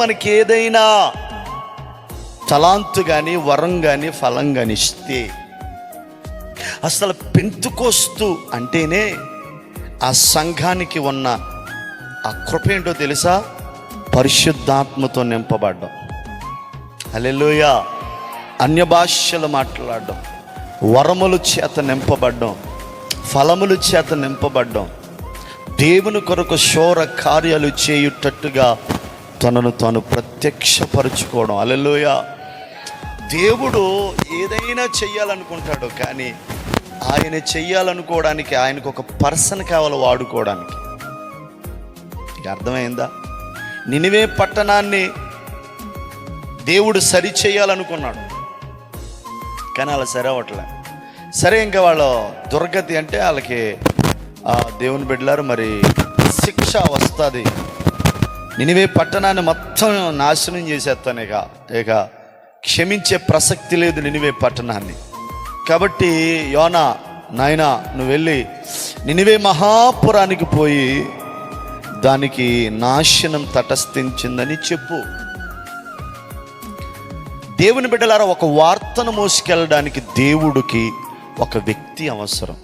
మనకి ఏదైనా తలాంతు కానీ వరం కానీ ఫలం కానీ ఇస్తే అసలు పెంతుకోస్తూ అంటేనే ఆ సంఘానికి ఉన్న ఆ కృప ఏంటో తెలుసా? పరిశుద్ధాత్మతో నింపబడ్డం. అలెలుయ అన్య భాషలు మాట్లాడడం. వరముల చేత నింపబడ్డం. ఫలముల చేత నింపబడ్డం. దేవుని కొరకు శోర కార్యాలు చేయుటట్టుగా తనను తాను ప్రత్యక్షపరుచుకోవడం. అలెలుయ దేవుడు ఏదైనా చెయ్యాలనుకుంటాడు కానీ ఆయన చెయ్యాలనుకోవడానికి ఆయనకు ఒక పర్సన్ కావాలి వాడుకోవడానికి. ఇక అర్థమైందా? నినివే పట్టణాన్ని దేవుడు సరి చేయాలనుకున్నాడు కానీ అలా సరే అవట్లే సరే ఇంకా వాళ్ళు దుర్గతి అంటే వాళ్ళకి ఆ దేవుని బిడ్డలారు మరి శిక్ష వస్తుంది. నినివే పట్టణాన్ని మొత్తం నాశనం చేసేస్తాను ఇక. ఇక క్షమించే ప్రసక్తి లేదు నినివే పట్టణాన్ని. కాబట్టి యోనా నాయనా నువ్వు వెళ్ళి నినివే మహాపురానికి పోయి దానికి నాశనం తటస్థించిందని చెప్పు. దేవుని బిడ్డలారా ఒక వార్తను మోసుకెళ్ళడానికి దేవుడికి ఒక వ్యక్తి అవసరం.